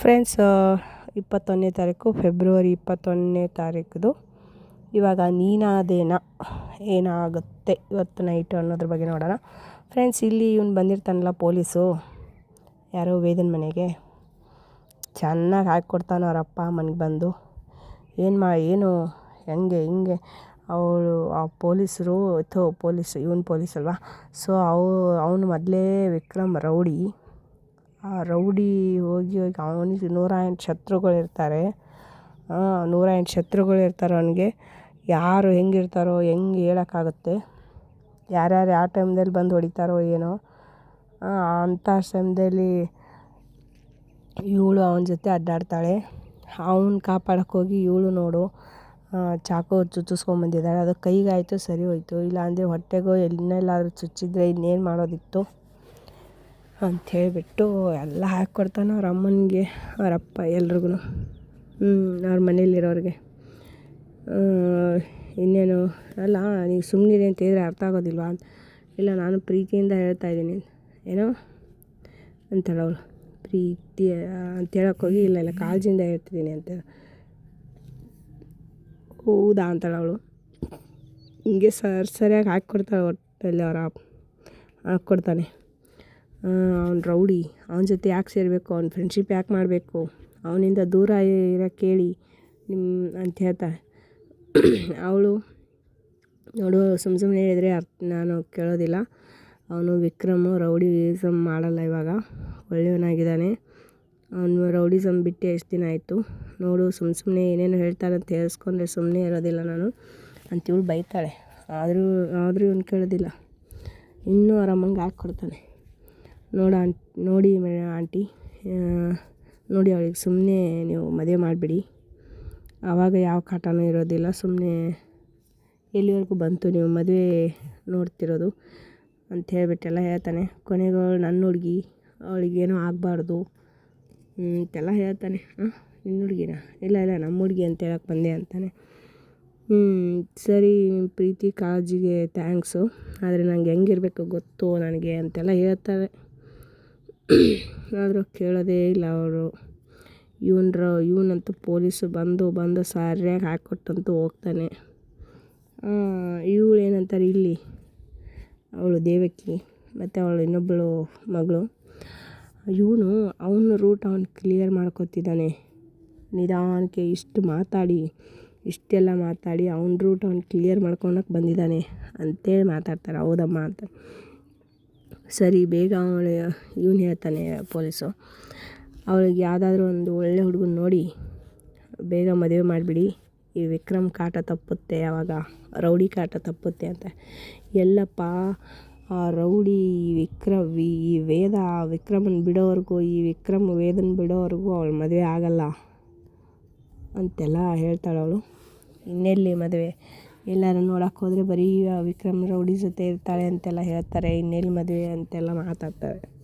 Friends ಇಪ್ಪತ್ತೊಂದನೇ ತಾರೀಕು February ಇಪ್ಪತ್ತೊಂದನೇ ತಾರೀಕುದು. ಇವಾಗ ನೀನಾದೇನ, ಏನಾಗುತ್ತೆ ಇವತ್ತು ನೈಟು ಅನ್ನೋದ್ರ ಬಗ್ಗೆ ನೋಡೋಣ. ಫ್ರೆಂಡ್ಸ್ ಇಲ್ಲಿ ಇವ್ನು ಬಂದಿರ್ತಾನಲ್ಲ ಪೊಲೀಸು, ಯಾರೋ ವೇದನ ಮನೆಗೆ. ಚೆನ್ನಾಗಿ ಹಾಕ್ಕೊಡ್ತಾನೆ ಅವ್ರ ಅಪ್ಪ ಮನೆಗೆ ಬಂದು. ಏನು ಮಾ, ಏನು, ಹೆಂಗೆ, ಹಿಂಗೆ. ಅವಳು, ಆ ಪೊಲೀಸರು, ಥೋ, ಪೊಲೀಸ್, ಇವನು ಪೊಲೀಸ್ ಅಲ್ವಾ? ಸೊ ಅವು, ಅವನು ಮೊದಲೇ ವಿಕ್ರಮ್, ರೌಡಿ. ಆ ರೌಡಿ ಹೋಗಿ ಹೋಗಿ ಅವನಿಗೆ ನೂರ ಎಂಟು ಶತ್ರುಗಳಿರ್ತಾರೆ. ನೂರ ಎಂಟು ಶತ್ರುಗಳಿರ್ತಾರೆ ಅವನಿಗೆ. ಯಾರು ಹೆಂಗಿರ್ತಾರೋ, ಹೆಂಗೆ ಹೇಳೋಕ್ಕಾಗುತ್ತೆ. ಯಾರ್ಯಾರು ಯಾವ ಟೈಮ್ದಲ್ಲಿ ಬಂದು ಹೊಡಿತಾರೋ ಏನೋ. ಅಂಥ ಸಮಯದಲ್ಲಿ ಇವಳು ಅವನ ಜೊತೆ ಅಡ್ಡಾಡ್ತಾಳೆ. ಅವನ ಕಾಪಾಡಕ್ಕೆ ಹೋಗಿ ಇವಳು ನೋಡು. ಚಾಕು ಚುಚ್ಚಿಸ್ಕೊಂಬಂದಿದ್ದಾಳೆ ಅದು ಕೈಗಾಯಿತು, ಸರಿ ಹೋಯಿತು. ಇಲ್ಲಾಂದರೆ ಹೊಟ್ಟೆಗೋ ಎಲ್ಲೆಲ್ಲಾದರೂ ಚುಚ್ಚಿದ್ರೆ ಇನ್ನೇನು ಮಾಡೋದಿತ್ತು? ಅಂತ ಹೇಳಿಬಿಟ್ಟು ಎಲ್ಲ ಹಾಕ್ಕೊಡ್ತಾನೆ ಅವ್ರ ಅಮ್ಮನಿಗೆ, ಅವ್ರ ಅಪ್ಪ ಎಲ್ರಿಗೂ ಅವ್ರ ಮನೇಲಿರೋರಿಗೆ ಇನ್ನೇನು, ಅಲ್ಲ, ನೀವು ಸುಮ್ಮನಿರಿ ಅಂತ ಹೇಳಿದ್ರೆ ಅರ್ಥ ಆಗೋದಿಲ್ವಾ? ಇಲ್ಲ, ನಾನು ಪ್ರೀತಿಯಿಂದ ಹೇಳ್ತಾ ಇದ್ದೀನಿ. ಏನೋ? ಅಂತಾಳೆ ಅವಳು. ಪ್ರೀತಿ ಅಂತ ಹೇಳಕ್ಕೆ ಹೋಗಿ, ಇಲ್ಲ ಇಲ್ಲ, ಕಾಳಜಿಯಿಂದ ಹೇಳ್ತಿದ್ದೀನಿ ಅಂತ. ಹೌದಾ? ಅಂತಾಳೆ ಅವಳು. ಹಿಂಗೆ ಸರ್, ಸರಿಯಾಗಿ ಹಾಕ್ಕೊಡ್ತಾಳೆ ಒಟ್ಟಲ್ಲಿ ಅವರ ಹಾಕ್ಕೊಡ್ತಾನೆ. ಅವ್ನು ರೌಡಿ. ಅವನ ಜೊತೆ ಯಾಕೆ ಸೇರಬೇಕು? ಅವ್ನ ಫ್ರೆಂಡ್ಶಿಪ್ ಯಾಕೆ ಮಾಡಬೇಕು? ಅವನಿಂದ ದೂರ ಇರೋ ಕೇಳಿ ನಿಮ್ಮ ಅಂತ ಹೇಳ್ತಾ. ಅವಳು ನೋಡು ಸುಮ್ಮ ಸುಮ್ಮನೆ ಹೇಳಿದರೆ ಅರ್ಥ, ನಾನು ಕೇಳೋದಿಲ್ಲ. ಅವನು ವಿಕ್ರಮು ರೌಡಿಸಮ್ ಮಾಡಲ್ಲ ಇವಾಗ. ಒಳ್ಳೆಯವನಾಗಿದ್ದಾನೆ. ಅವನು ರೌಡಿಸಮ್ ಬಿಟ್ಟು ಎಷ್ಟು ದಿನ ಆಯಿತು? ನೋಡು ಸುಮ್ಮ ಸುಮ್ಮನೆ ಏನೇನು ಹೇಳ್ತಾರೆ ಅಂತ ಹೇಳಿಸ್ಕೊಂಡ್ರೆ ಸುಮ್ಮನೆ ಇರೋದಿಲ್ಲ ನಾನು ಇವಳು ಬೈತಾಳೆ. ಆದರೂ ಆದರೂ ಇವನು ಕೇಳೋದಿಲ್ಲ. ಇನ್ನೂ ಆರಾಮಂಗೆ ಹಾಕ್ಕೊಡ್ತಾನೆ. ನೋಡ ನೋಡಿ ಆಂಟಿ. ನೋಡಿ ಅವಳಿಗೆ ಸುಮ್ಮನೆ ನೀವು ಮದುವೆ ಮಾಡಿಬಿಡಿ. ಆವಾಗ ಯಾವ ಕಾಟನೂ ಇರೋದಿಲ್ಲ. ಸುಮ್ಮನೆ ಎಲ್ಲಿವರೆಗೂ ಬಂತು ನೀವು ಮದುವೆ ನೋಡ್ತಿರೋದು ಅಂತ ಹೇಳ್ಬಿಟ್ಟೆಲ್ಲ ಹೇಳ್ತಾನೆ. ಕೊನೆಗೆ ನನ್ನ ಹುಡುಗಿ, ಅವಳಿಗೇನೂ ಆಗಬಾರ್ದು ಅಂತೆಲ್ಲ ಹೇಳ್ತಾನೆ. ನಿನ್ನ ಹುಡುಗಿನ? ಇಲ್ಲ ಇಲ್ಲ, ನಮ್ಮ ಹುಡುಗಿ ಅಂತ ಹೇಳಕ್ಕೆ ಬಂದೆ ಅಂತಾನೆ. ಹ್ಞೂ ಸರಿ, ಪ್ರೀತಿ, ಕಾಳಜಿಗೆ ಥ್ಯಾಂಕ್ಸು ಆದರೆ ನಂಗೆ ಹೆಂಗಿರ್ಬೇಕು ಗೊತ್ತು ನನಗೆ ಅಂತೆಲ್ಲ ಹೇಳ್ತಾರೆ. ಆದರೂ ಕೇಳೋದೇ ಇಲ್ಲ ಅವರು. ಇವನ್ರ, ಇವನಂತೂ ಪೊಲೀಸು ಬಂದು ಬಂದು ಸಾರಿಯಾಗಿ ಹಾಕ್ಕೊಟ್ಟಂತೂ ಹೋಗ್ತಾನೆ. ಇವಳು ಏನಂತಾರೆ ಇಲ್ಲಿ? ಅವಳು ದೇವಕಿ, ಮತ್ತು ಅವಳು ಇನ್ನೊಬ್ಬಳು ಮಗಳು. ಇವನು ಅವನ ರೂಟ್ ಅವನು ಕ್ಲಿಯರ್ ಮಾಡ್ಕೊತಿದ್ದಾನೆ. ನಿಧಾನಕ್ಕೆ ಇಷ್ಟು ಮಾತಾಡಿ, ಇಷ್ಟೆಲ್ಲ ಮಾತಾಡಿ ಅವ್ನ ರೂಟ್ ಅವ್ನು ಕ್ಲಿಯರ್ ಮಾಡ್ಕೊಳಕ್ಕೆ ಬಂದಿದ್ದಾನೆ. ಅಂತೇಳಿ ಮಾತಾಡ್ತಾರೆ. ಹೌದಮ್ಮ ಅಂತ. ಸರಿ, ಬೇಗ ಅವಳು ಇವನು ಹೇಳ್ತಾನೆ ಪೊಲೀಸು. ಅವಳಿಗೆ ಯಾವುದಾದ್ರೂ ಒಂದು ಒಳ್ಳೆ ಹುಡುಗನ ನೋಡಿ, ಬೇಗ ಮದುವೆ ಮಾಡಿಬಿಡಿ. ಈ ವಿಕ್ರಮ್ ಕಾಟ ತಪ್ಪುತ್ತೆ ಆವಾಗ ರೌಡಿ ಕಾಟ ತಪ್ಪುತ್ತೆ ಅಂತ. ಎಲ್ಲಪ್ಪ, ಆ ರೌಡಿ ವಿಕ್ರಮ್, ಈ ವೇದ ಆ ವಿಕ್ರಮನ್ ಬಿಡೋವರೆಗೂ, ಈ ವಿಕ್ರಮ್ ವೇದನ ಬಿಡೋವರೆಗೂ ಅವಳು ಮದುವೆ ಆಗಲ್ಲ ಅಂತೆಲ್ಲ ಹೇಳ್ತಾಳೆ ಅವಳು. ಇನ್ನೆಲ್ಲಿ ಮದುವೆ? ಎಲ್ಲರೂ ನೋಡಕ್ಕೆ ಹೋದರೆ ಬರೀ ವಿಕ್ರಮ್ ರೌಡಿ ಜೊತೆ ಇರ್ತಾಳೆ ಅಂತೆಲ್ಲ ಹೇಳ್ತಾರೆ ಇನ್ನೆಲ್ಲಿ ಮದುವೆ ಅಂತೆಲ್ಲ ಮಾತಾಡ್ತಾರೆ.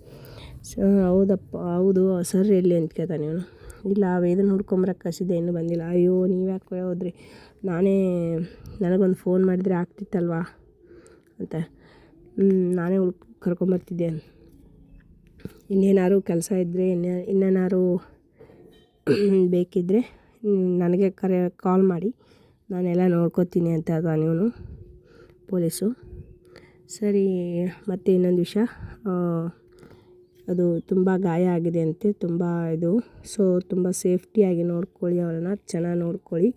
ಸೊ, ಹೌದಪ್ಪ, ಹೌದು, ಸರ್ ಎಲ್ಲಿ ಅಂತ ಕೇಳ್ತಾನೆ ಇವನು. ಇಲ್ಲ ವೇದನ ಹುಡ್ಕೊಂಬರಕ್ಕೆ ಕಸಿದೆ ಇನ್ನೂ ಬಂದಿಲ್ಲ. ಅಯ್ಯೋ ನೀವು ಯಾಕೆ ಹೋದ್ರಿ? ನಾನೇ, ನನಗೊಂದು ಫೋನ್ ಮಾಡಿದರೆ ಆಗ್ತಿತ್ತಲ್ವಾ? ಅಂತ. ನಾನೇ ಹುಡ್, ಕರ್ಕೊಂಬರ್ತಿದ್ದೆ ಇನ್ನೇನಾದ್ರು ಕೆಲಸ ಇದ್ದರೆ ಇನ್ನೇ ಇನ್ನೇನಾದ್ರು ಬೇಕಿದ್ದರೆ ನನಗೆ ಕರೆ ಕಾಲ್ ಮಾಡಿ. ನಾನೆಲ್ಲ ನೋಡ್ಕೋತೀನಿ ಅಂತ ಅದ ಇವನು ಪೊಲೀಸು. ಸರಿ, ಮತ್ತು ಇನ್ನೊಂದು ವಿಷಯ. ಅದು ತುಂಬ ಗಾಯ ಆಗಿದೆ ಅಂತೆ, ತುಂಬ ಇದು. ಸೊ ತುಂಬ ಸೇಫ್ಟಿಯಾಗಿ ನೋಡ್ಕೊಳ್ಳಿ ಅವಳನ್ನ ಚೆನ್ನಾಗಿ ನೋಡ್ಕೊಳ್ಳಿ.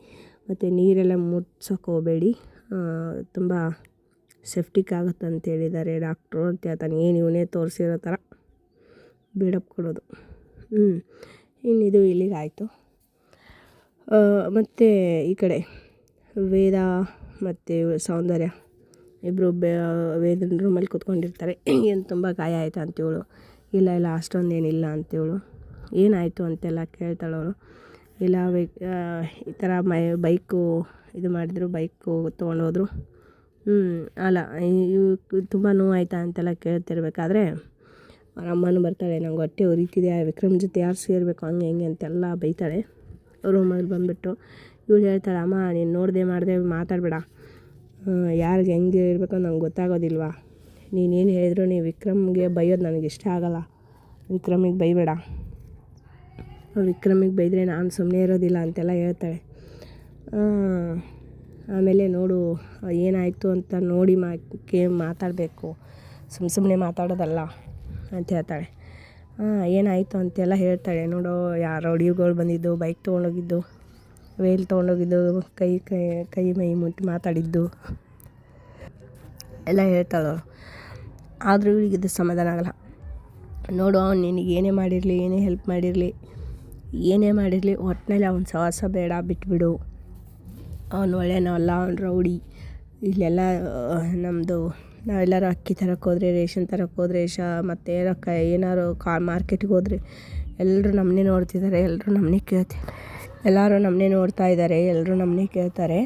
ಮತ್ತು ನೀರೆಲ್ಲ ಮುಟ್ಸೋಕೆ ಹೋಗಬೇಡಿ. ತುಂಬ ಸೇಫ್ಟಿಕ್ ಆಗುತ್ತೆ ಅಂತ ಹೇಳಿದ್ದಾರೆ ಡಾಕ್ಟ್ರು ಅಂತ ಹೇಳ್ತಾನೆ ಏನು ಇವನೇ ತೋರಿಸಿರೋ ಥರ ಬಿಲ್ಡಪ್ ಕೊಡೋದು ಹ್ಞೂ ಇನ್ನಿದು ಇಲ್ಲಿಗಾಯಿತು ಮತ್ತು ಈ ಕಡೆ. ವೇದ ಮತ್ತು ಸೌಂದರ್ಯ ಇಬ್ಬರು ಬೇ ವೇದನ ರೂಮಲ್ಲಿ ಕೂತ್ಕೊಂಡಿರ್ತಾರೆ. ಏನು ತುಂಬ ಗಾಯ ಆಯಿತಾ ಅಂತೇಳು. ಇಲ್ಲ ಇಲ್ಲ, ಅಷ್ಟೊಂದೇನಿಲ್ಲ ಅಂತೇಳು. ಏನಾಯಿತು ಅಂತೆಲ್ಲ ಕೇಳ್ತಾಳವಳು ಇಲ್ಲ ಈ ಥರ ಮೈ, ಬೈಕು ಇದು ಮಾಡಿದ್ರು, ಬೈಕು ತೊಗೊಂಡೋದ್ರು. ಹ್ಞೂ ಅಲ್ಲ ಇವು ತುಂಬ ನೋವಾಯ್ತಾ ಅಂತೆಲ್ಲ ಕೇಳ್ತಿರ್ಬೇಕಾದ್ರೆ ಅವ್ರ ಅಮ್ಮನೂ ಬರ್ತಾಳೆ, ನಂಗೆ ಹೊಟ್ಟೆ ಉರಿತಿದೆ, ವಿಕ್ರಮ್ ಜೊತೆ ಯಾರು ಸೇರಬೇಕು, ಹಂಗೆ, ಹಿಂಗೆ ಅಂತೆಲ್ಲ ಬೈತಾಳೆ. ರೂಮಲ್ಲಿ ಬಂದುಬಿಟ್ಟು ಇವಳು ಹೇಳ್ತಾಳೆ, ಅಮ್ಮ, ನೀನು ನೋಡಿದೆ ಮಾಡಿದೆ ಮಾತಾಡಬೇಡ. ಯಾರಿಗೆ ಹೆಂಗೆ ಇರಬೇಕು ನಂಗೆ ಗೊತ್ತಾಗೋದಿಲ್ವಾ. ನೀನೇನು ಹೇಳಿದ್ರು ನೀವು ವಿಕ್ರಮ್ಗೆ ಬೈಯೋದು ನನಗೆ ಇಷ್ಟ ಆಗೋಲ್ಲ. ವಿಕ್ರಮಿಗೆ ಬೈಬೇಡ. ವಿಕ್ರಮಿಗೆ ಬೈದರೆ ನಾನು ಸುಮ್ಮನೆ ಇರೋದಿಲ್ಲ ಅಂತೆಲ್ಲ ಹೇಳ್ತಾಳೆ. ಆಮೇಲೆ ನೋಡು, ಏನಾಯಿತು ಅಂತ ನೋಡಿ ಮಾ ಕೇ ಮಾತಾಡಬೇಕು. ಸುಮ್ಮ ಸುಮ್ಮನೆ ಮಾತಾಡೋದಲ್ಲ ಅಂತ ಹೇಳ್ತಾಳೆ. ಏನಾಯಿತು ಅಂತೆಲ್ಲ ಹೇಳ್ತಾಳೆ. ನೋಡು, ಯಾರು ರೌಡಿಗಳು ಬಂದಿದ್ದು ಬೈಕ್ ತೊಗೊಂಡೋಗಿದ್ದು. ವೇಲ್ ತೊಗೊಂಡೋಗಿದ್ದು, ಕೈ ಕೈ ಕೈ ಮೈ ಮುಟ್ಟಿ ಮಾತಾಡಿದ್ದು. ಎಲ್ಲ ಹೇಳ್ತಾಳು ಆದರೂ ಇವಳಿಗಿದು ಸಮಾಧಾನ ಆಗಲ್ಲ. ನೋಡು ಅವ್ನು ನಿನಗೆ ಏನೇ ಮಾಡಿರಲಿ, ಏನೇ ಹೆಲ್ಪ್ ಮಾಡಿರಲಿ, ಏನೇ ಮಾಡಿರಲಿ ಒಟ್ಟಿನಲ್ಲಿ ಅವ್ನ ಸಹವಾಸ ಬೇಡ, ಬಿಟ್ಬಿಡು. ಅವ್ನು ಒಳ್ಳೆಯವನಲ್ಲ ಅವ್ನು ರೌಡಿ. ಇಲ್ಲೆಲ್ಲ ನಮ್ಮದು ನಾವೆಲ್ಲರೂ ಅಕ್ಕಿ ತರಕ್ಕೆ ಹೋದ್ರೆ, ರೇಷನ್ ತರಕ್ಕೆ ಹೋದ್ರೆ, ಶ, ಮತ್ತು ಏನಕ್ಕ ಏನಾದ್ರು ಕಾ ಮಾರ್ಕೆಟಿಗೆ ಹೋದ್ರೆ ಎಲ್ಲರೂ ನಮ್ಮನ್ನೇ ನೋಡ್ತಿದ್ದಾರೆ ಎಲ್ಲರೂ ನಮ್ಮನ್ನೇ ಕೇಳ್ತಿ ಎಲ್ಲರೂ ನಮ್ಮನ್ನೇ ನೋಡ್ತಾ ಇದ್ದಾರೆ ಎಲ್ಲರೂ ನಮ್ಮನ್ನೇ ಕೇಳ್ತಾರೆ.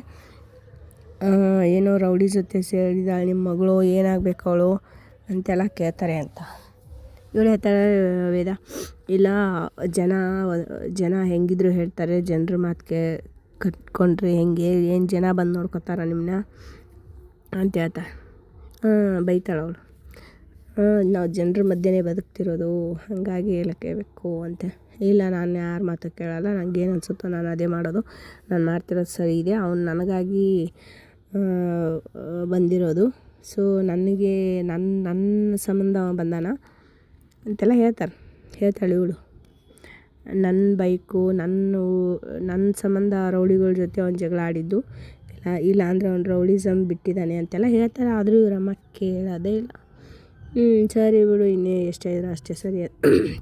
ಏನೋ ರೌಡಿ ಜೊತೆ ಸೇರಿದಾಳೆ ನಿಮ್ಮ ಮಗಳು, ಏನಾಗಬೇಕು ಅವಳು ಅಂತೆಲ್ಲ ಕೇಳ್ತಾರೆ ಅಂತ. ಇವಳು ಹೇಳ್ತಾರೆ ವೇದ, ಇಲ್ಲ, ಜನ ಜನ ಹೆಂಗಿದ್ರು ಹೇಳ್ತಾರೆ, ಜನರ ಮಾತಿಗೆ ಕಟ್ಕೊಂಡ್ರೆ ಹೆಂಗೆ, ಏನು ಜನ ಬಂದು ನೋಡ್ಕೊತಾರ ನಿಮ್ಮನ್ನ ಅಂತ ಹೇಳ್ತಾಳೆ. ಹಾಂ, ಬೈತಾಳೆ ಅವಳು. ನಾವು ಜನರ ಮಧ್ಯೆನೇ ಬದುಕ್ತಿರೋದು, ಹಾಗಾಗಿ ಹೇಳಕ್ಕೆ ಕೇಳಬೇಕು ಅಂತ. ಇಲ್ಲ, ನಾನು ಯಾರ ಮಾತು ಕೇಳಲ್ಲ ನನಗೇನು ಅನಿಸುತ್ತೋ ನಾನು ಅದೇ ಮಾಡೋದು. ನಾನು ಮಾಡ್ತಿರೋದು ಸರಿ ಇದೆ. ಅವ್ನು ನನಗಾಗಿ ಬಂದಿರೋದು. ಸೊ ನನಗೆ ನನ್ನ ನನ್ನ ಸಂಬಂಧ ಬಂದಾನ? ಅಂತೆಲ್ಲ ಹೇಳ್ತಾರೆ. ಹೇಳ್ತಾಳೆ, ಇವಳು. ನನ್ನ ಬೈಕು ನನ್ನ ನನ್ನ ಸಂಬಂಧ ರೌಡಿಗಳ ಜೊತೆ ಅವ್ನು ಜಗಳ ಆಡಿದ್ದು. ಇಲ್ಲ ಇಲ್ಲ ಅಂದರೆ ಅವ್ನು ರೌಡಿಸಮ್ ಬಿಟ್ಟಿದ್ದಾನೆ ಅಂತೆಲ್ಲ ಹೇಳ್ತಾರೆ. ಆದರೂ ಇವರಮ್ಮ ಕೇಳೋದೇ ಇಲ್ಲ. ಹ್ಞೂ ಸರಿ ಬಿಡು, ಇನ್ನೇ ಎಷ್ಟೇ ಇದ್ರು ಅಷ್ಟೇ ಸರಿ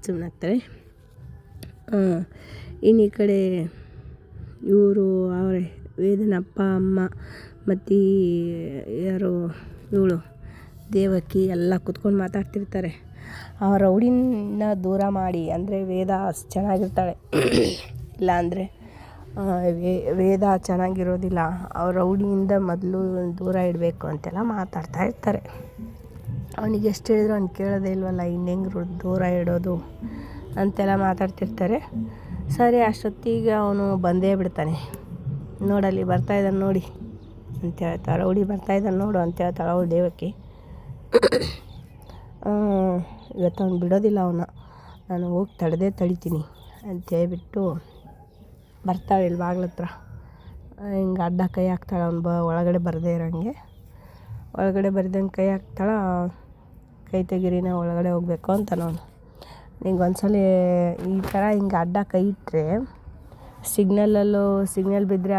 ಸುಮ್ಮನಾಗ್ತಾರೆ ಹಾಂ ಇನ್ನು ಈ ಕಡೆ ಇವರು, ಅವರೇ ವೇದನ ಅಪ್ಪ, ಅಮ್ಮ, ಮತ್ತು ಯಾರು ಇವಳು, ದೇವಕಿ ಎಲ್ಲ ಕುತ್ಕೊಂಡು ಮಾತಾಡ್ತಿರ್ತಾರೆ. ಆ ರೌಡಿನ ದೂರ ಮಾಡಿ, ಅಂದರೆ ವೇದ ಚೆನ್ನಾಗಿರ್ತಾಳೆ. ಇಲ್ಲ ಅಂದರೆ ವೇದ ಚೆನ್ನಾಗಿರೋದಿಲ್ಲ ಅವ್ರ ರೌಡಿಯಿಂದ ಮೊದಲು ದೂರ ಇಡಬೇಕು ಅಂತೆಲ್ಲ ಮಾತಾಡ್ತಾ ಇರ್ತಾರೆ. ಅವನಿಗೆ ಎಷ್ಟು ಹೇಳಿದ್ರು ಅವ್ನು ಕೇಳೋದೇ ಇಲ್ವಲ್ಲ ಇನ್ನೆಂಗೆ ದೂರ ಇಡೋದು? ಅಂತೆಲ್ಲ ಮಾತಾಡ್ತಿರ್ತಾರೆ. ಸರಿ, ಅಷ್ಟೊತ್ತಿಗೆ ಅವನು ಬಂದೇ ಬಿಡ್ತಾನೆ. ನೋಡಲ್ಲಿ ಬರ್ತಾಯಿದ್ದಾನೆ ನೋಡಿ ಅಂತ ಹೇಳ್ತಾಳೆ. ಹುಡಿ ಬರ್ತಾಯಿದ್ದಾನೆ ನೋಡು ಅಂತ ಹೇಳ್ತಾಳೆ ಅವಳು ದೇವಕ್ಕೆ. ಇವತ್ತು ಅವ್ನು ಬಿಡೋದಿಲ್ಲ ಅವನ್ನ. ನಾನು ಹೋಗಿ ತಡದೇ ತಡಿತೀನಿ ಅಂತ ಹೇಳ್ಬಿಟ್ಟು ಬರ್ತಾಳೆ ಇಲ್ಲಿ ಬಾಗ್ಲತ್ರ ಹಿಂಗೆ ಅಡ್ಡ ಕೈ ಹಾಕ್ತಾಳೆ ಅವ್ನು, ಬ, ಒಳಗಡೆ ಬರದೇ ಇರೋಂಗೆ. ಒಳಗಡೆ ಬರ್ದಂಗೆ ಕೈ ಹಾಕ್ತಾಳೆ ಕೈ ತೆಗೀರಿ ನಾವು ಒಳಗಡೆ ಹೋಗಬೇಕು ಅಂತ ನಾನು ನಿಂಗೆ ಒಂದ್ಸಲ ಈ ಥರ ಹಿಂಗೆ ಅಡ್ಡ ಕೈ ಇಟ್ಟರೆ ಸಿಗ್ನಲಲ್ಲೂ ಸಿಗ್ನಲ್ ಬಿದ್ದರೆ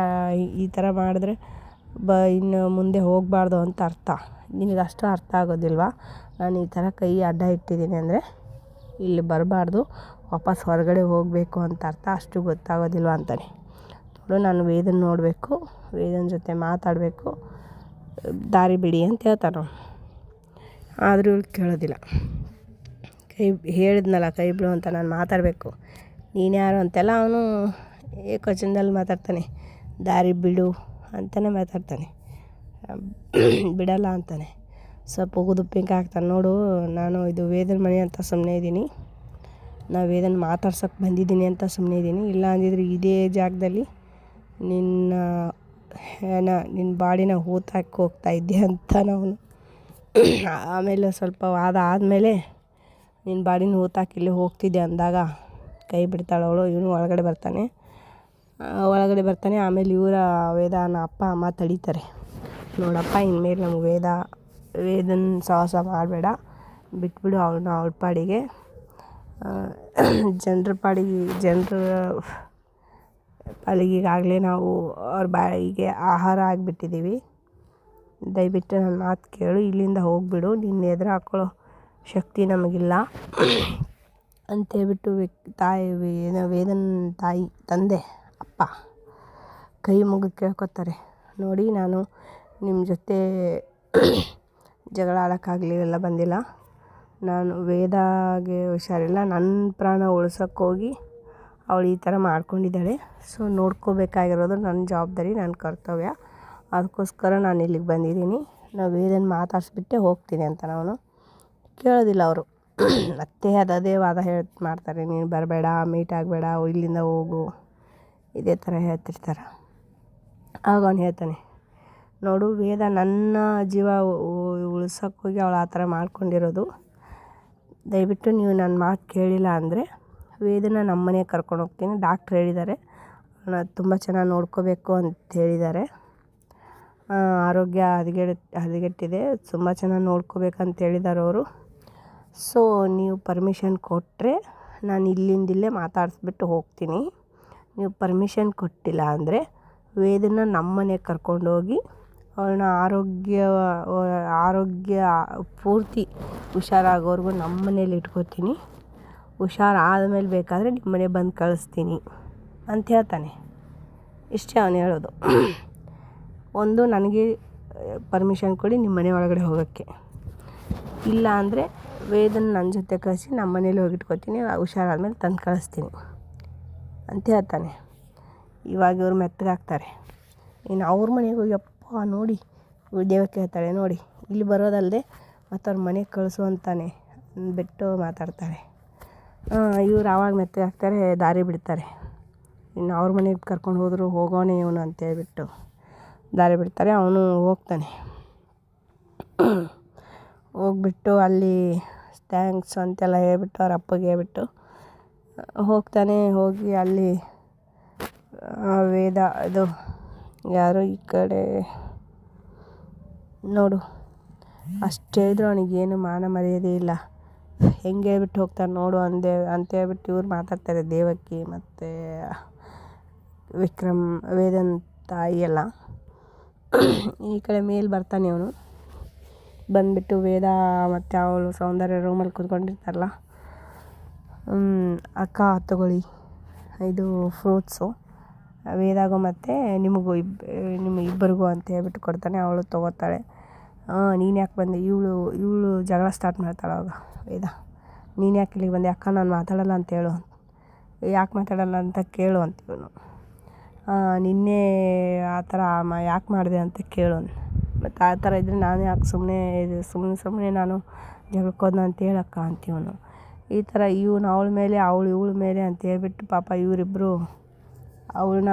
ಈ ಥರ ಮಾಡಿದ್ರೆ ಬ, ಇನ್ನು ಮುಂದೆ ಹೋಗಬಾರ್ದು ಅಂತ ಅರ್ಥ. ನಿನಗೆ ಅಷ್ಟು ಅರ್ಥ ಆಗೋದಿಲ್ವಾ? ನಾನು ಈ ಥರ ಕೈ ಅಡ್ಡ ಇಟ್ಟಿದ್ದೀನಿ ಅಂದರೆ ಇಲ್ಲಿ ಬರಬಾರ್ದು, ವಾಪಸ್ ಹೊರಗಡೆ ಹೋಗಬೇಕು ಅಂತ ಅರ್ಥ. ಅಷ್ಟು ಗೊತ್ತಾಗೋದಿಲ್ವ ಅಂತಾನೆ. ನೋಡು, ನಾನು ವೇದನ ನೋಡಬೇಕು, ವೇದನ ಜೊತೆ ಮಾತಾಡಬೇಕು. ದಾರಿ ಬಿಡಿ ಅಂತ ಹೇಳ್ತಾನೆ. ಆದರೂ ಕೇಳೋದಿಲ್ಲ. ಕೈ ಹೇಳಿದ್ನಲ್ಲ ಕೈ ಬಿಡು ಅಂತ ನಾನು ಮಾತಾಡಬೇಕು. ನೀನು ಯಾರು ಅಂತೆಲ್ಲ ಅವನು ಏಕವಚನದಲ್ಲಿ ಮಾತಾಡ್ತಾನೆ. ದಾರಿ ಬಿಡು ಅಂತಲೇ ಮಾತಾಡ್ತಾನೆ. ಬಿಡಲ್ಲ ಅಂತಾನೆ. ಸ್ವಲ್ಪ ಉಗುದುಪ್ಪಿಂಕ ಪಿಂಕ್ ಹಾಕ್ತಾನೆ. ನೋಡು, ನಾನು ಇದು ವೇದನ ಮನೆ ಅಂತ ಸುಮ್ಮನೆ ಇದ್ದೀನಿ. ನಾವು ವೇದನ ಮಾತಾಡ್ಸೋಕೆ ಬಂದಿದ್ದೀನಿ ಅಂತ ಸುಮ್ಮನೆ ಇದ್ದೀನಿ. ಇಲ್ಲ ಅಂದಿದ್ರೆ ಇದೇ ಜಾಗದಲ್ಲಿ ನಿನ್ನ ಏನ ನಿನ್ನ ಬಾಡಿನ ಹೂತಾಕಿ ಹೋಗ್ತಾ ಇದ್ದೆ ಅಂತ ನಾವು ಆಮೇಲೆ ಸ್ವಲ್ಪ ವಾದ ಆದಮೇಲೆ ನಿನ್ನ ಬಾಡಿನ ಹೂತಾಕಿ ಇಲ್ಲಿ ಹೋಗ್ತಿದ್ದೆ ಅಂದಾಗ ಕೈ ಬಿಡ್ತಾಳೆ ಅವಳು, ಇವನು ಒಳಗಡೆ ಬರ್ತಾನೆ. ಒಳಗಡೆ ಬರ್ತಾನೆ, ಆಮೇಲೆ ಇವರ ವೇದನ ಅಪ್ಪ, ಅಮ್ಮ ತಡೀತಾರೆ. ನೋಡಪ್ಪ, ಇನ್ಮೇಲೆ ನಮ್ಗೆ ವೇದ, ವೇದನ ಸಾಹಸ ಮಾಡಬೇಡ. ಬಿಟ್ಬಿಡು ಅವಳನ್ನ ಅವಳ ಪಾಡಿಗೆ. ಜನರ ಪಾಡಿಗೆ, ಜನರ ಪಾಲಿಗೀಗಾಗಲೇ ನಾವು ಅವ್ರ ಬಾಯಿಗೆ ಆಹಾರ ಆಗಿಬಿಟ್ಟಿದ್ದೀವಿ. ದಯವಿಟ್ಟು ನನ್ನ ಮಾತು ಕೇಳು, ಇಲ್ಲಿಂದ ಹೋಗಿಬಿಡು, ನಿನ್ನ ಎದುರು ಹಾಕ್ಕೊಳ್ಳೋ ಶಕ್ತಿ ನಮಗಿಲ್ಲ. ಅಂತೇಳ್ಬಿಟ್ಟು ತಾಯಿ ವೇದ ವೇದನ ತಾಯಿ ತಂದೆ, ಅಪ್ಪ ಕೈ ಮುಗಿ ಕೇಳ್ಕೊತಾರೆ. ನೋಡಿ ನಾನು ನಿಮ್ಮ ಜೊತೆ ಜಗಳ ಆಡೋಕ್ಕಾಗಲಿ ಎಲ್ಲ ಬಂದಿಲ್ಲ. ನಾನು ವೇದಾಗೆ ಹುಷಾರಿಲ್ಲ. ನನ್ನ ಪ್ರಾಣ ಉಳ್ಸೋಕ್ಕೋಗಿ ಅವಳು ಈ ಥರ ಮಾಡ್ಕೊಂಡಿದ್ದಾಳೆ. ಸೊ ನೋಡ್ಕೋಬೇಕಾಗಿರೋದು ನನ್ನ ಜವಾಬ್ದಾರಿ ನನ್ನ ಕರ್ತವ್ಯ. ಅದಕ್ಕೋಸ್ಕರ ನಾನು ಇಲ್ಲಿಗೆ ಬಂದಿದ್ದೀನಿ. ನಾವು ವೇದನ ಮಾತಾಡಿಸ್ಬಿಟ್ಟೆ ಹೋಗ್ತೀನಿ ಅಂತ ನಾನು. ಕೇಳೋದಿಲ್ಲ ಅವರು. ಮತ್ತೆ ಅದೇ ವಾದ ಹೇಳಿ, ಮಾಡ್ತಾರೆ, ನೀನು ಬರಬೇಡ ಮೀಟ್ ಆಗಬೇಡ ಇಲ್ಲಿಂದ ಹೋಗು. ಇದೇ ಥರ ಹೇಳ್ತಿರ್ತಾರೆ. ಆಗ ಅವ್ನು ಹೇಳ್ತಾನೆ, ನೋಡು ವೇದ ನನ್ನ ಜೀವ ಉಳ್ಸೋಕ್ಕೋಗಿ ಅವಳು ಆ ಥರ ಮಾಡ್ಕೊಂಡಿರೋದು. ದಯವಿಟ್ಟು ನೀವು ನನ್ನ ಮಾತು ಕೇಳಿಲ್ಲ ಅಂದರೆ ವೇದನ ನಮ್ಮ ಕರ್ಕೊಂಡು ಹೋಗ್ತೀನಿ. ಡಾಕ್ಟ್ರ್ ಹೇಳಿದ್ದಾರೆ ತುಂಬ ಚೆನ್ನಾಗಿ ನೋಡ್ಕೋಬೇಕು ಅಂತ ಹೇಳಿದ್ದಾರೆ. ಆರೋಗ್ಯ ಹದಗೆಡ್, ಹದಗೆಟ್ಟಿದೆ, ತುಂಬ ಚೆನ್ನಾಗಿ ನೋಡ್ಕೋಬೇಕಂತ ಹೇಳಿದ್ದಾರೆ ಅವರು. ಸೊ, ನೀವು ಪರ್ಮಿಷನ್ ಕೊಟ್ಟರೆ ನಾನು ಇಲ್ಲಿಂದಿಲ್ಲೇ ಮಾತಾಡಿಸ್ಬಿಟ್ಟು ಹೋಗ್ತೀನಿ. ನೀವು ಪರ್ಮಿಷನ್ ಕೊಟ್ಟಿಲ್ಲ ಅಂದರೆ ವೇದನ ನಮ್ಮ ಮನೆಗೆ ಕರ್ಕೊಂಡೋಗಿ ಅವಳನ್ನ ಆರೋಗ್ಯ ಆರೋಗ್ಯ ಪೂರ್ತಿ ಹುಷಾರಾಗೋವರೆಗೂ ನಮ್ಮ ಮನೇಲಿ ಇಟ್ಕೋತೀನಿ. ಹುಷಾರಾದ್ಮೇಲೆ ಬೇಕಾದರೆ ನಿಮ್ಮ ಮನೆಗೆ ಬಂದು ಕಳಿಸ್ತೀನಿ ಅಂತ ಹೇಳ್ತಾನೆ. ಇಷ್ಟೇ ಅವನು ಹೇಳೋದು. ಒಂದು, ನನಗೆ ಪರ್ಮಿಷನ್ ಕೊಡಿ ನಿಮ್ಮ ಮನೆ ಒಳಗಡೆ ಹೋಗೋಕ್ಕೆ. ಇಲ್ಲ ಅಂದರೆ ವೇದನ ನನ್ನ ಜೊತೆ ಕಳಿಸಿ ನಮ್ಮ ಮನೇಲಿ ಹೋಗಿ ಇಟ್ಕೋತೀನಿ ಹುಷಾರಾದ್ಮೇಲೆ ತಂದು ಕಳಿಸ್ತೀನಿ. ಅಂತ ಹೇಳ್ತಾನೆ. ಇವಾಗ ಇವ್ರು ಮೆತ್ತಗಾಗ್ತಾರೆ. ಇನ್ನು ಅವ್ರ ಮನೆಗೆ ಹೋಗಿ ನೋಡಿ ದೇವ ದೇವಕ್ಕೆ ಹೇಳ್ತಾಳೆ ನೋಡಿ, ಇಲ್ಲಿ ಬರೋದಲ್ಲದೆ ಮತ್ತು ಅವ್ರ ಮನೆಗೆ ಕಳಿಸು ಅಂತಾನೆ ಬಿಟ್ಟು ಮಾತಾಡ್ತಾರೆ. ಇವ್ರು ಆವಾಗ ಮೆತ್ತಗಾಗ್ತಾರೆ, ದಾರಿ ಬಿಡ್ತಾರೆ. ಇನ್ನು ಅವ್ರ ಮನೆಗೆ ಕರ್ಕೊಂಡು ಹೋದರು ಹೋಗೋಣ ಇವನು ಅಂತೇಳ್ಬಿಟ್ಟು ದಾರಿ ಬಿಡ್ತಾರೆ, ಅವನು ಹೋಗ್ತಾನೆ. ಹೋಗ್ಬಿಟ್ಟು ಅಲ್ಲಿ ಥ್ಯಾಂಕ್ಸ್ ಅಂತೆಲ್ಲ ಹೇಳ್ಬಿಟ್ಟು ಅವ್ರ ಅಪ್ಪಗೆ ಹೇಳ್ಬಿಟ್ಟು ಹೋಗ್ತಾನೆ ಹೋಗಿ ಅಲ್ಲಿ ವೇದ, ಇದು ಯಾರು ಈ ಕಡೆ ನೋಡು, ಅಷ್ಟು ಹೇಳಿದ್ರು ಅವನಿಗೇನು ಮಾನ ಮರ್ಯಾದೆ ಇಲ್ಲ. ಹೆಂಗೆ ಹೇಳ್ಬಿಟ್ಟು ಹೋಗ್ತಾನೆ ನೋಡು ಅಂದೇ, ಅಂತ ಹೇಳ್ಬಿಟ್ಟು ಇವ್ರು ಮಾತಾಡ್ತಾರೆ ದೇವಕ್ಕಿ ಮತ್ತು ವಿಕ್ರಮ್, ವೇದನ್ ತಾಯಿ ಎಲ್ಲ. ಈ ಕಡೆ ಮೇಲೆ ಬರ್ತಾನೆ ಅವನು. ಬಂದುಬಿಟ್ಟು ವೇದ ಮತ್ತು ಅವಳು ಸೌಂದರ್ಯ ರೂಮಲ್ಲಿ ಕೂತ್ಕೊಂಡಿರ್ತಾರಲ್ಲ ಅಕ್ಕ ತಗೊಳ್ಳಿ, ಇದು ಫ್ರೂಟ್ಸು ವೇದಾಗೂ ಮತ್ತು ನಿಮಗೂ ಇಬ್, ನಿಮ್ಮ ಇಬ್ಬರಿಗೂ ಅಂತ ಹೇಳ್ಬಿಟ್ಟು ಕೊಡ್ತಾನೆ, ಅವಳು ತೊಗೋತಾಳೆ. ಹಾಂ ನೀನು ಯಾಕೆ ಬಂದೆ? ಇವಳು ಇವಳು ಜಗಳ ಸ್ಟಾರ್ಟ್ ಮಾಡ್ತಾಳೆ ಅವಾಗ, ವೇದ. ನೀನು ಯಾಕೆ ಇಲ್ಲಿಗೆ ಬಂದೆ? ಅಕ್ಕ, ನಾನು ಮಾತಾಡಲ್ಲ ಅಂತ ಹೇಳು ಯಾಕೆ ಮಾತಾಡಲ್ಲ ಅಂತ ಕೇಳು ಅಂತ ಇವನು. ನಿನ್ನೆ ಆ ಥರ ಯಾಕೆ ಮಾಡಿದೆ ಅಂತ ಕೇಳು ಆ ಥರ ಇದ್ದರೆ ನಾನು ಯಾಕೆ ಸುಮ್ಮನೆ ಇದು ಸುಮ್ಮನೆ ಸುಮ್ಮನೆ ನಾನು ಜಗಳಕ್ಕೆ ಹೋದ್ನ ಅಂತ ಹೇಳಕ್ಕ ಅಂತ ಇವನು. ಈ ಥರ ಇವನು ಅವಳ ಮೇಲೆ, ಅವಳು ಇವಳ ಮೇಲೆ ಅಂತ ಹೇಳ್ಬಿಟ್ಟು ಪಾಪ ಇವರಿಬ್ಬರು ಅವಳನ್ನ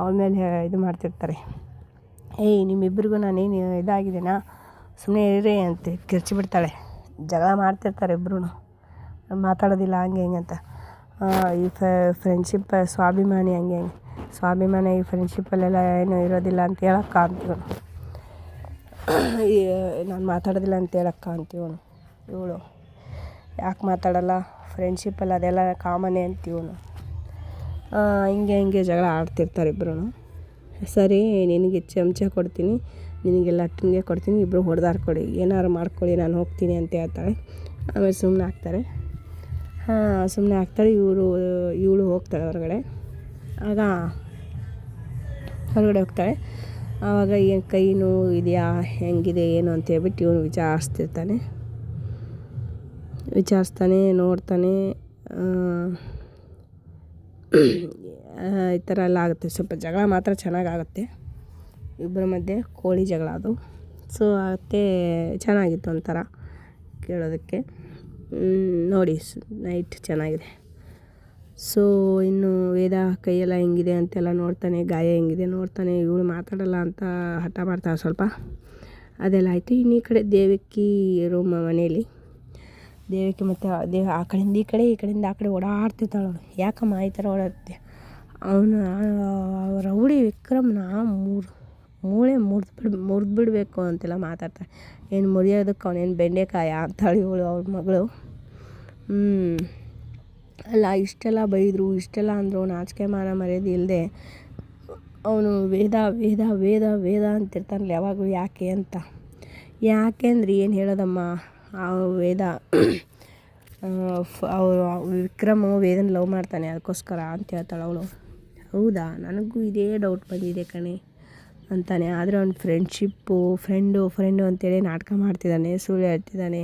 ಅವಳ ಮೇಲೆ ಇದು ಮಾಡ್ತಿರ್ತಾರೆ. ಏಯ್ ನಿಮ್ಮಿಬ್ಬರಿಗೂ ನಾನೇನು ಇದಾಗಿದ್ದೇನಾ? ಸುಮ್ಮನೆ ಇರ್ರಿ ಅಂತ ಕಿರ್ಚಿಬಿಡ್ತಾಳೆ ಜಗಳ ಮಾಡ್ತಿರ್ತಾರೆ ಇಬ್ಬರೂ ಮಾತಾಡೋದಿಲ್ಲ, ಹಂಗೆ ಹಿಂಗೆ ಅಂತ. ಈ ಫ್ರೆಂಡ್ಶಿಪ್, ಸ್ವಾಭಿಮಾನಿ ಹಂಗೆ ಹಿಂಗೆ. ಸ್ವಾಭಿಮಾನಿ ಈ ಫ್ರೆಂಡ್ಶಿಪ್ಪಲ್ಲೆಲ್ಲ ಏನು ಇರೋದಿಲ್ಲ ಅಂತ ಹೇಳಕ್ಕ ಅಂತೀವನು ನಾನು ಮಾತಾಡೋದಿಲ್ಲ ಅಂತ ಹೇಳಕ್ಕ ಅಂತೀವನು ಇವಳು ಯಾಕೆ ಮಾತಾಡಲ್ಲ? ಫ್ರೆಂಡ್ಶಿಪ್ಪಲ್ಲಿ ಅದೆಲ್ಲ ಕಾಮನೇ ಅಂತೀವನು ಹಿಂಗೆ ಹಿಂಗೆ ಜಗಳ ಆಡ್ತಿರ್ತಾರೆ ಇಬ್ಬರೂ ಸರಿ, ನಿನಗೆ ಚಮಚ ಕೊಡ್ತೀನಿ ನಿನಗೆಲ್ಲ ಅಟ್ಟನಿಗೆ ಕೊಡ್ತೀನಿ ಇಬ್ಬರು ಹೊಡೆದಾಡ್ಕೊಡಿ. ಏನಾರು ಮಾಡ್ಕೊಳ್ಳಿ ನಾನು ಹೋಗ್ತೀನಿ ಅಂತ ಹೇಳ್ತಾಳೆ. ಆಮೇಲೆ ಸುಮ್ಮನೆ ಹಾಕ್ತಾರೆ ಹಾಂ ಸುಮ್ಮನೆ ಹಾಕ್ತಾರೆ ಇವರು, ಇವಳು ಹೋಗ್ತಾಳೆ ಹೊರಗಡೆ. ಆಗ ಹೊರಗಡೆ ಹೋಗ್ತಾಳೆ. ಆವಾಗ ಏನು ಕೈ ನೋವು ಇದೆಯಾ? ಹೆಂಗಿದೆ? ಏನು ಅಂತ ಹೇಳ್ಬಿಟ್ಟು ಇವನು ವಿಚಾರಿಸ್ತಿರ್ತಾನೆ. ವಿಚಾರಿಸ್ತಾನೆ, ನೋಡ್ತಾನೆ. ಈ ಥರ ಎಲ್ಲ ಆಗುತ್ತೆ. ಸ್ವಲ್ಪ ಜಗಳ ಮಾತ್ರ ಚೆನ್ನಾಗಾಗುತ್ತೆ. ಇಬ್ಬರ ಮಧ್ಯೆ ಕೋಳಿ ಜಗಳ ಅದು. ಸೊ ಆಗುತ್ತೆ ಚೆನ್ನಾಗಿತ್ತು ಒಂಥರ ಕೇಳೋದಕ್ಕೆ. ನೋಡಿ ನೈಟ್ ಚೆನ್ನಾಗಿದೆ. ಸೊ, ಇನ್ನು ವೇದ ಕೈಯೆಲ್ಲ ಹೆಂಗಿದೆ ಅಂತೆಲ್ಲ ನೋಡ್ತಾನೆ, ಗಾಯ ಹೆಂಗಿದೆ ನೋಡ್ತಾನೆ, ಇವಳು ಮಾತಾಡಲ್ಲ ಅಂತ ಹಠ ಮಾಡ್ತಾಳೆ ಸ್ವಲ್ಪ. ಅದೆಲ್ಲ ಆಯಿತು. ಇನ್ನು ಈ ಕಡೆ ದೇವಕ್ಕಿ ರೂಮ್ ಮನೇಲಿ ದೇವಕ್ಕಿ ಮತ್ತು ದೇವ ಆ ಕಡೆಯಿಂದ ಈ ಕಡೆ, ಈ ಕಡೆಯಿಂದ ಆ ಕಡೆ ಓಡಾಡ್ತಿರ್ತಾಳೆ ಅವಳು. ಯಾಕಮ್ಮ ಈ ಥರ ಓಡಾಡ್ತೆ ಅವನು ರೌಡಿ ವಿಕ್ರಮ್ನ ಮೂರು, ಮೂಳೆ ಮುರಿದು ಬಿಡ್, ಮುರಿದು ಬಿಡಬೇಕು ಅಂತೆಲ್ಲ ಮಾತಾಡ್ತಾಳೆ. ಏನು ಮುರಿಯೋದಕ್ಕೆ ಅವನೇನು ಬೆಂಡೆಕಾಯ ಅಂತಾಳೆ ಇವಳು ಅವ್ರ ಮಗಳು. ಹ್ಞೂ ಅಲ್ಲ, ಇಷ್ಟೆಲ್ಲ ಬೈದರು, ಇಷ್ಟೆಲ್ಲ ಅಂದರು, ನಾಚಿಕೆ ಮಾನ ಮರ್ಯಾದೆ ಇಲ್ಲದೆ ಅವನು ವೇದ ವೇದ ವೇದ ವೇದ ಅಂತಿರ್ತಾನಲ್ಲ, ಯಾವಾಗಲೂ ಯಾಕೆ ಅಂತ. ಯಾಕೆ ಅಂದ್ರೆ ಏನು ಹೇಳೋದಮ್ಮ, ಆ ವೇದ ಅವರು ವಿಕ್ರಮ ವೇದನ ಲವ್ ಮಾಡ್ತಾನೆ, ಅದಕ್ಕೋಸ್ಕರ ಅಂತ ಹೇಳ್ತಾಳೆ ಅವಳು. ಹೌದಾ? ನನಗೂ ಇದೇ ಡೌಟ್ ಬಂದಿದೆ ಕಣೆ, ಅಂತಾನೆ. ಆದರೆ ಅವ್ನು ಫ್ರೆಂಡ್ಶಿಪ್ಪು ಫ್ರೆಂಡು ಫ್ರೆಂಡು ಅಂತೇಳಿ ನಾಟಕ ಮಾಡ್ತಿದ್ದಾನೆ, ಸುಳ್ಳು ಹೇಳ್ತಿದ್ದಾನೆ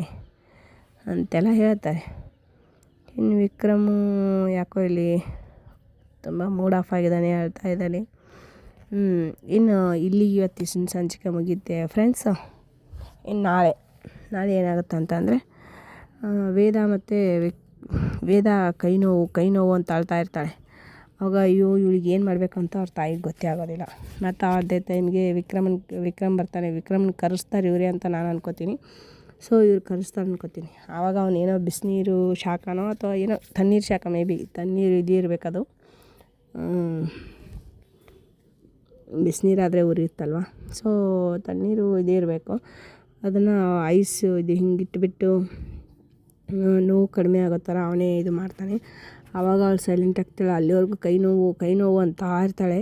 ಅಂತೆಲ್ಲ ಹೇಳ್ತಾರೆ. ಇನ್ನು ವಿಕ್ರಮು ಯಾಕೋ ಇಲ್ಲಿ ತುಂಬ ಮೂಡ್ ಆಫ್ ಆಗಿದ್ದಾನೆ ಹೇಳ್ತಾ ಇದ್ದಾನೆ ಇನ್ನು ಇಲ್ಲಿಗೆ ಇವತ್ತಿನ ಸಂಚಿಕೆ ಮುಗಿಯುತ್ತೆ ಫ್ರೆಂಡ್ಸ್ ಇನ್ನು ನಾಳೆ ನಾಳೆ ಏನಾಗುತ್ತೆ ಅಂತಂದರೆ ವೇದ ಮತ್ತು ವಿಕ್, ವೇದ ಕೈ ನೋವು ಕೈ ನೋವು ಅಂತ ಅಳ್ತಾ ಇರ್ತಾಳೆ. ಅವಾಗ ಅಯ್ಯೋ, ಇವಳಿಗೆ ಏನು ಮಾಡಬೇಕು ಅಂತ ಅವ್ರ ತಾಯಿಗೆ ಗೊತ್ತೇ ಆಗೋದಿಲ್ಲ. ಮತ್ತು ಅದೇ ಟೈಮ್ಗೆ ವಿಕ್ರಮನ್, ವಿಕ್ರಮ್ ಬರ್ತಾನೆ, ವಿಕ್ರಮನ್ ಕರೆಸ್ತಾರೆ ಇವರೇ ಅಂತ ನಾನು ಅನ್ಕೋತೀನಿ. ಸೊ ಇವ್ರು ಕರೆಸ್ತಾರೆ ಅನ್ಕೋತೀನಿ. ಆವಾಗ ಏನೋ ಬಿಸಿನೀರು ಶಾಖನೋ ಅಥವಾ ಏನೋ ತಣ್ಣೀರು ಶಾಖ ಮೇ ಬಿ ತಣ್ಣೀರು ಇದಿರಬೇಕದು ಬಿಸಿನೀರಾದರೆ ಉರಿಯುತ್ತಲ್ವ ಸೊ ತಣ್ಣೀರು ಇದು ಇರಬೇಕು. ಅದನ್ನು ಐಸ್ ಇದು ಹಿಂಗೆ ಇಟ್ಬಿಟ್ಟು ನೋವು ಕಡಿಮೆ ಆಗೋ ಥರ ಅವನೇ ಇದು ಮಾಡ್ತಾನೆ. ಆವಾಗ ಅವಳು ಸೈಲೆಂಟ್ ಆಗ್ತಾಳೆ ಅಲ್ಲಿವರೆಗೂ ಕೈ ನೋವು ಕೈ ನೋವು ಅಂತ ಇರ್ತಾಳೆ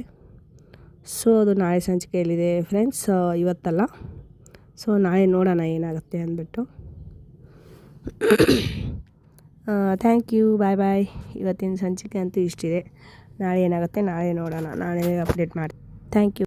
ಸೊ ಅದು ನಾಳೆ ಸಂಚಿಕೆಯಲ್ಲಿದೆ. ಫ್ರೆಂಡ್ಸ್ ಇವತ್ತಲ್ಲ? ಸೊ ನಾಳೆ ನೋಡೋಣ ಏನಾಗುತ್ತೆ ಅಂದ್ಬಿಟ್ಟು. ಥ್ಯಾಂಕ್ ಯು ಬಾಯ್ ಬಾಯ್ ಇವತ್ತಿನ ಸಂಚಿಕೆ ಅಂತೂ ಇಷ್ಟಿದೆ. ನಾಳೆ ಏನಾಗುತ್ತೆ ನಾಳೆ ನೋಡೋಣ. ನಾಳೆ ಅಪ್ಡೇಟ್ ಮಾಡಿ ಥ್ಯಾಂಕ್ ಯು